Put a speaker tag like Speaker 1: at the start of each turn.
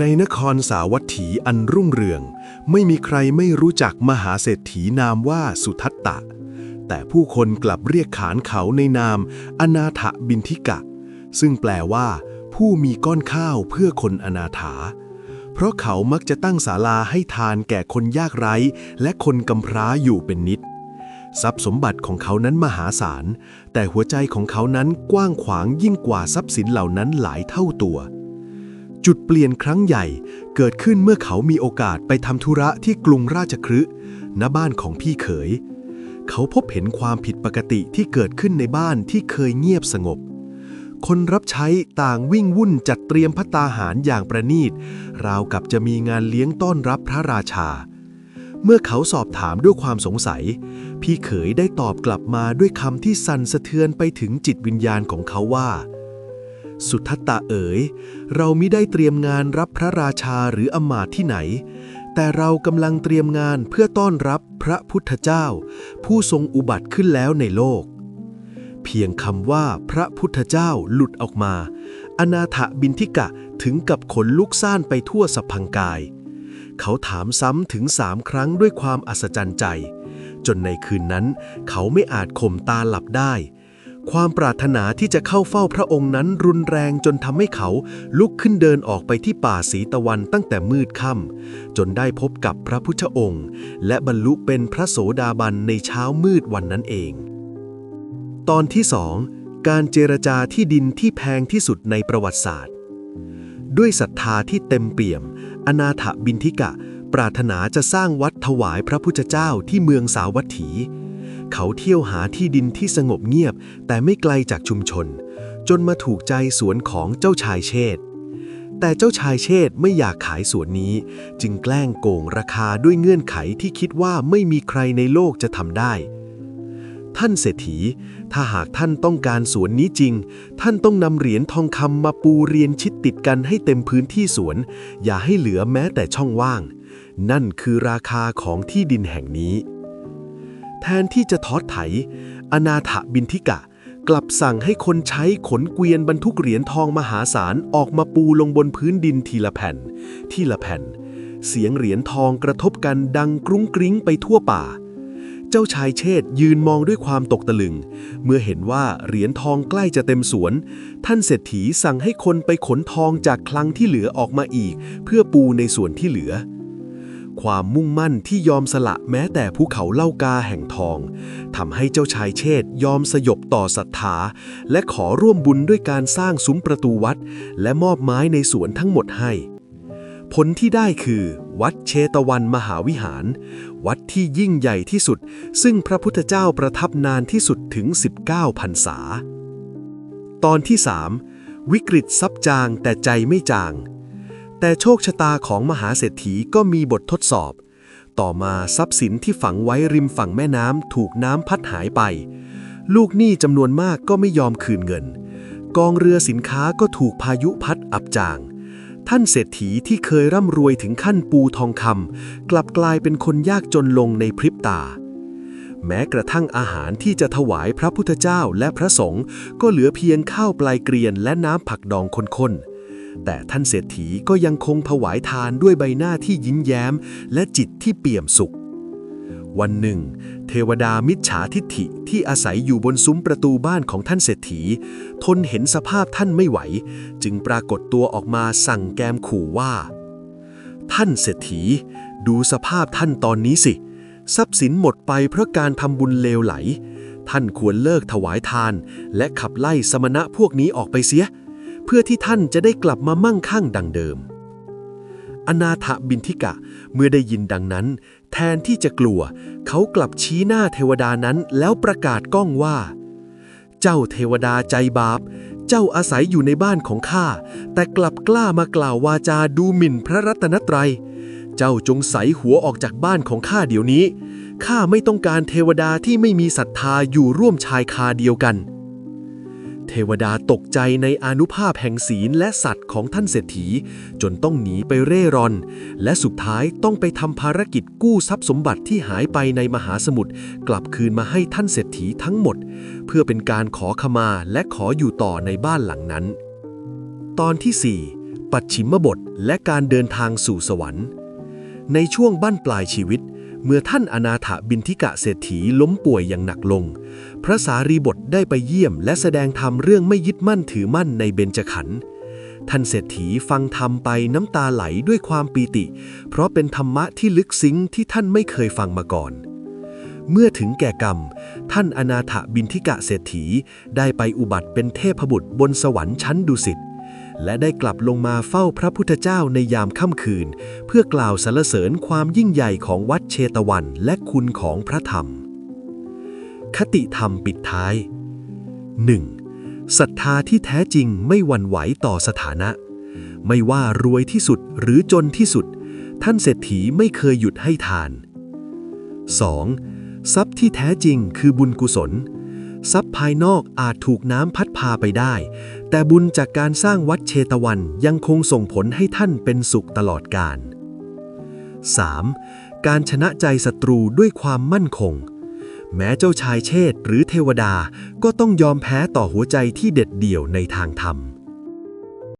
Speaker 1: ในนครสาวัตถีอันรุ่งเรือง ไม่มีใครไม่รู้จักมหาเศรษฐีนามว่าสุทัตตะ แต่ผู้คนกลับเรียกขานเขาในนาม อนาถบินทิกะ ซึ่งแปลว่า ผู้มีก้อนข้าวเพื่อคนอนาถา เพราะเขามักจะตั้งศาลาให้ทานแก่คนยากไร้ และคนกำพร้าอยู่เป็นนิด ทรัพย์สมบัติของเขานั้นมหาศาล แต่หัวใจของเขานั้นกว้างขวางยิ่งกว่าทรัพย์สินเหล่านั้นหลายเท่าตัว จุดเปลี่ยนครั้งใหญ่ เกิดขึ้นเมื่อเขามีโอกาสไปทำธุระที่กรุงราชคฤห์ณบ้านของพี่เขย เขาพบเห็นความผิดปกติที่เกิดขึ้นในบ้านที่เคยเงียบสงบ คนรับใช้ต่างวิ่งวุ่นจัดเตรียมพัตตาหารอย่างประณีต ราวกับจะมีงานเลี้ยงต้อนรับพระราชา เมื่อเขาสอบถามด้วยความสงสัย พี่เขยได้ตอบกลับมาด้วยคำที่สั่นสะเทือนไปถึงจิตวิญญาณของเขาว่า สุทัตตะเอ๋ย เรามิได้เตรียมงานรับพระราชาหรืออมาตย์ที่ไหน แต่เรากำลังเตรียมงานเพื่อต้อนรับพระพุทธเจ้า ผู้ทรงอุบัติขึ้นแล้วในโลก เพียงคำว่าพระพุทธเจ้าหลุดออกมา อนาถบินทิกะถึงกับขนลุกซ่านไปทั่วสัพพังกาย เขาถามซ้ำถึงสามครั้งด้วยความอัศจรรย์ใจ จนในคืนนั้น เขาไม่อาจข่มตาหลับได้ ความปรารถนาที่จะเข้าเฝ้าพระองค์นั้นรุนแรงจนทำให้เขาลุกขึ้นเดินออกไปที่ป่าสีตะวันตั้งแต่มืดค่ำจนได้พบกับพระพุทธองค์ และบรรลุเป็นพระโสดาบันในเช้ามืดวันนั้นเอง ตอนที่สองการเจรจาที่ดินที่แพงที่สุดในประวัติศาสตร์ ด้วยศรัทธาที่เต็มเปี่ยม อนาถบินทิกะ ปรารถนาจะสร้างวัดถวายพระพุทธเจ้าที่เมืองสาวัตถี เขาเที่ยวหาที่ดินที่สงบเงียบ แต่ไม่ไกลจากชุมชน จนมาถูกใจสวนของเจ้าชายเชษฐ์แต่เจ้าชายเชษฐ์ไม่อยากขายสวนนี้ จึงแกล้งโกงราคาด้วยเงื่อนไขที่คิดว่าไม่มีใครในโลกจะทำได้ ท่านเศรษฐี ถ้าหากท่านต้องการสวนนี้จริง ท่านต้องนำเหรียญทองคำมาปูเรียนชิดติดกันให้เต็มพื้นที่สวน อย่าให้เหลือแม้แต่ช่องว่าง นั่นคือราคาของที่ดินแห่งนี้ แทนที่จะทอดไถ อนาถบินทิกะ กลับสั่งให้คนใช้ขนเกวียนบรรทุกเหรียญทองมหาศาลออกมาปูลงบนพื้นดินทีละแผ่น ทีละแผ่น เสียงเหรียญทองกระทบกันดังกรุ้งกริ้งไปทั่วป่า เจ้าชายเชษฐ์ยืนมองด้วยความตกตะลึง เมื่อเห็นว่าเหรียญทองใกล้จะเต็มสวน ท่านเศรษฐีสั่งให้คนไปขนทองจากคลังที่เหลือออกมาอีก เพื่อปูในส่วนที่เหลือ ความมุ่งมั่นที่ยอมสละแม้แต่ภูเขาเล่ากาแห่งทองทำให้เจ้าชายเชษยอมสยบต่อศรัทธา และขอร่วมบุญด้วยการสร้างซุ้มประตูวัด และมอบไม้ในสวนทั้งหมดให้ ผลที่ได้คือ วัดเชตวันมหาวิหาร วัดที่ยิ่งใหญ่ที่สุด ซึ่งพระพุทธเจ้าประทับนานที่สุดถึง 19พรรษา ตอนที่ 3 วิกฤตซับจางแต่ใจไม่จาง แต่โชคชะตาของมหาเศรษฐีก็มีบททดสอบ ต่อมาทรัพย์สินที่ฝังไว้ริมฝั่งแม่น้ำถูกน้ำพัดหายไป ลูกหนี้จำนวนมากก็ไม่ยอมคืนเงิน กองเรือสินค้าก็ถูกพายุพัดอับจาง ท่านเศรษฐีที่เคยร่ำรวยถึงขั้นปูทองคำกลับกลายเป็นคนยากจนลงในพริบตา แม้กระทั่งอาหารที่จะถวายพระพุทธเจ้าและพระสงฆ์ก็เหลือเพียงข้าวปลายเกรียนและน้ำผักดองข้นๆ แต่ท่านเศรษฐีก็ยังคงถวายทานด้วยใบหน้าที่ยิ้มแย้ม และจิตที่เปี่ยมสุข วันหนึ่ง เทวดามิจฉาทิฏฐิที่อาศัยอยู่บนซุ้มประตูบ้านของท่านเศรษฐี ทนเห็นสภาพท่านไม่ไหว จึงปรากฏตัวออกมาสั่งแกมขู่ว่า ท่านเศรษฐี ดูสภาพท่านตอนนี้สิ ทรัพย์สินหมดไปเพราะการทำบุญเลวไหล ท่านควรเลิกถวายทาน และขับไล่สมณะพวกนี้ออกไปเสีย เพื่อที่ท่านจะได้กลับมามั่งคั่งดังเดิม อนาถบินทิกะเมื่อได้ยินดังนั้น แทนที่จะกลัว เขากลับชี้หน้าเทวดานั้นแล้วประกาศก้องว่า เจ้าเทวดาใจบาป เจ้าอาศัยอยู่ในบ้านของข้า แต่กลับกล้ามากล่าววาจาดูหมิ่นพระรัตนตรัย เจ้าจงใสหัวออกจากบ้านของข้าเดี๋ยวนี้ข้าไม่ต้องการเทวดาที่ไม่มีศรัทธาอยู่ร่วมชายคาเดียวกันเวดาตกใจในอนุภาพแห่งศีลและสัตว์ของท่านเศรษฐี จนต้องหนีไปเร่ร่อน และสุดท้ายต้องไปทำภารกิจกู้ทรัพย์สมบัติที่หายไปในมหาสมุทรกลับคืนมาให้ท่านเศรษฐีทั้งหมด เพื่อเป็นการขอขมาและขออยู่ต่อในบ้านหลังนั้น ตอนที่ 4
Speaker 2: ปัดฉิมบทและการเดินทางสู่สวรรค์ ในช่วงบั้นปลายชีวิตเเมื่อท่านอนาถบินทิกะเศรษฐีล้มป่วยอย่างหนักลง พระสารีบทได้ไปเยี่ยมและแสดงธรรมเรื่องไม่ยึดมั่นถือมั่นในเบญจขันธ์ท่านเศรษฐีฟังธรรมไปน้ำตาไหลด้วยความปีติ เพราะเป็นธรรมะที่ลึกซึ้งที่ท่านไม่เคยฟังมาก่อน เมื่อถึงแก่กรรม ท่านอนาถบินทิกะเศรษฐีได้ไปอุบัติเป็นเทพบุตรบนสวรรค์ชั้นดุสิต และได้กลับลงมาเฝ้าพระพุทธเจ้าในยามค่ำคืน เพื่อกล่าวสรรเสริญความยิ่งใหญ่ของวัดเชตวันและคุณของพระธรรม คติธรรมปิดท้าย 1. ศรัทธาที่แท้จริงไม่หวั่นไหวต่อสถานะ ไม่ว่ารวยที่สุดหรือจนที่สุด ท่านเศรษฐีไม่เคยหยุดให้ทาน 2. ทรัพย์ที่แท้จริงคือบุญกุศล ทรัพย์ภายนอกอาจถูกน้ำพัดพาไปได้ แต่บุญจากการสร้างวัดเชตวันยังคงส่งผลให้ท่านเป็นสุขตลอดกาล 3. การชนะใจศัตรูด้วยความมั่นคง แม้เจ้าชายเชษหรือเทวดาก็ต้องยอมแพ้ต่อหัวใจที่เด็ดเดี่ยวในทางธรรม